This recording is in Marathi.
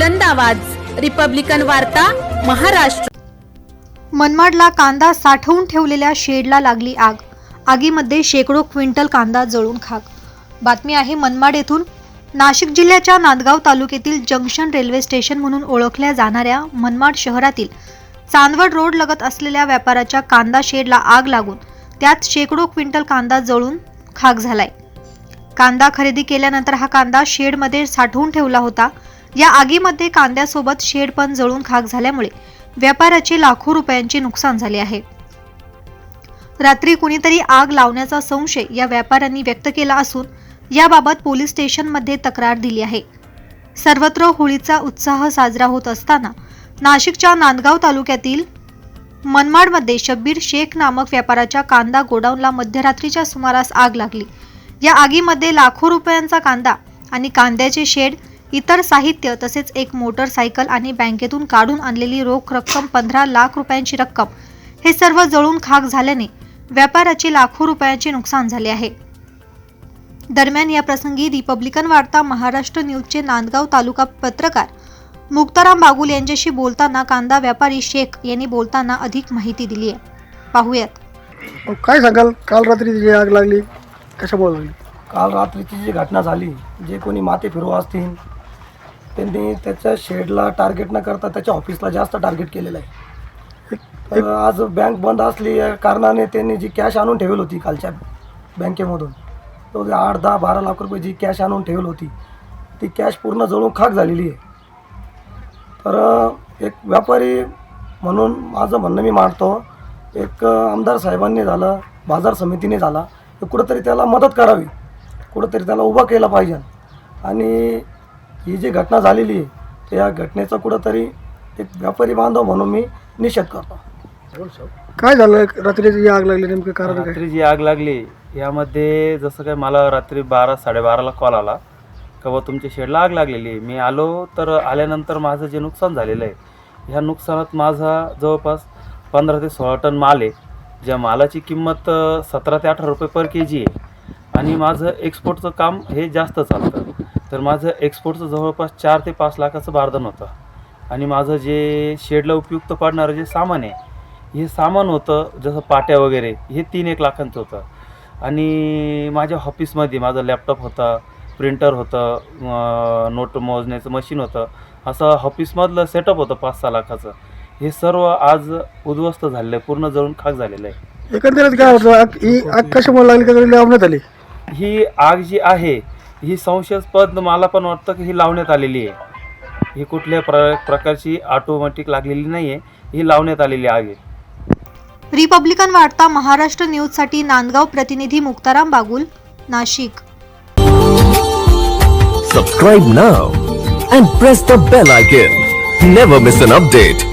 बुलंद आवाज. रिपब्लिकन वार्ता महाराष्ट्र. मनमाडला कांदा साठवून ठेवलेल्या शेडला लागली आग. आगीमध्ये शेकडो क्विंटल कांदा जळून खाक. बातमी आहे मनमाड येथून. नाशिक जिल्ह्याच्या नांदगाव तालुक्यातील जंक्शन रेल्वे स्टेशन म्हणून ओळखल्या जाणाऱ्या मनमाड शहरातील चांदवड रोड लगत असलेल्या व्यापाराच्या कांदा शेडला आग लागून त्यात शेकडो क्विंटल कांदा जळून खाक झालाय. कांदा खरेदी केल्यानंतर हा कांदा शेडमध्ये साठवून ठेवला होता. या आगीमध्ये कांद्यासोबत शेड पण जळून खाक झाल्यामुळे व्यापाराचे लाखो रुपयांचे नुकसान झाले आहे. रात्री कुणीतरी आग लावण्याचा संशय या व्यापाऱ्यांनी व्यक्त केला असून याबाबत पोलीस स्टेशनमध्ये तक्रार दिली आहे. सर्वत्र होळीचा उत्साह साजरा होत असताना नाशिकच्या नांदगाव तालुक्यातील मनमाडमध्ये शब्बीर शेख नामक व्यापाराच्या कांदा गोडाऊनला मध्यरात्रीच्या सुमारास आग लागली. या आगीमध्ये लाखो रुपयांचा कांदा आणि कांद्याचे शेड इतर साहित्य तसेच एक मोटरसायकल आणि बँकेतून काढून आणलेली रोख रक्कम पंधरा लाख रुपयांची रक्कम. हे सर्व जळून खाक झाल्याने व्यापाराचे लाखो रुपयांचे नुकसान झाले आहे. दरम्यान या प्रसंगी रिपब्लिकन वार्ता महाराष्ट्र न्यूजचे नांदगाव तालुका पत्रकार मुक्ताराम बागुल यांच्याशी बोलताना कांदा व्यापारी शेख यांनी बोलताना अधिक माहिती दिली आहे. पाहूयात. काय सांगाल? काल रात्री जी आग लागली. कशामुळे लागली? काल रात्रीची जी घटना झाली जे कोणी माते फिरवा असतील त्यांनी त्याच्या शेडला टार्गेट न करता त्याच्या ऑफिसला जास्त टार्गेट केलेलं आहे. तर आज बँक बंद असली या कारणाने त्यांनी जी कॅश आणून ठेवली होती कालच्या बँकेमधून तो जे आठ दहा बारा लाख रुपये जी कॅश आणून ठेवली होती ती कॅश पूर्ण जळून खाक झालेली आहे. तर एक व्यापारी म्हणून माझं म्हणणं मी मांडतो एक आमदार साहेबांनी झालं बाजार समितीने झाला तर कुठंतरी त्याला मदत करावी कुठंतरी त्याला उभा केला पाहिजे. आणि ही जी घटना झालेली आहे तर या घटनेचा कुठंतरी एक व्यापारी बांधव म्हणून मी निषेध करतो. काय झालं? रात्री जी आग लागली नेमकं कारण काय? रात्री जी आग लागली यामध्ये जसं काय मला रात्री बारा साडेबाराला कॉल आला का बा तुमच्या शेडला आग लागलेली आहे. मी आलो तर आल्यानंतर माझं जे नुकसान झालेलं आहे ह्या नुकसानात माझा जवळपास पंधरा ते सोळा टन माल आहे ज्या मालाची किंमत सतरा ते अठरा रुपये पर के जी आहे. आणि माझं एक्सपोर्टचं काम हे जास्त चालतं. तर माझं एक्सपोर्टचं जवळपास चार ते पाच लाखाचं बारदान होतं. आणि माझं जे शेडला उपयुक्त पडणारं जे सामान आहे हे सामान होतं जसं पाट्या वगैरे हे तीन एक लाखांचं होतं. आणि माझ्या ऑफिसमध्ये माझं लॅपटॉप होता प्रिंटर होतं नोट मोजण्याचं मशीन होतं. असं ऑफिसमधलं सेटअप होतं पाच सहा लाखाचं. हे सर्व आज उद्ध्वस्त झालेलं आहे पूर्ण जळून खाक झालेलं आहे. एकंदरीत काय होतं? आग ही आग कशामुळे लागली? का आली. ही आग जी आहे ही संशयास्पद मला पण वाटतं की ही लावण्यात आलेली आहे ही कुठल्या प्र प्रकारची ऑटोमॅटिक लागलेली नाही आहे ही लावण्यात आलेली आग आहे रिपब्लिकन वार्ता महाराष्ट्र न्यूजसाठी नांदगाव प्रतिनिधी Muktaram Bagul Nashik Subscribe now and press the bell icon. Never miss an update.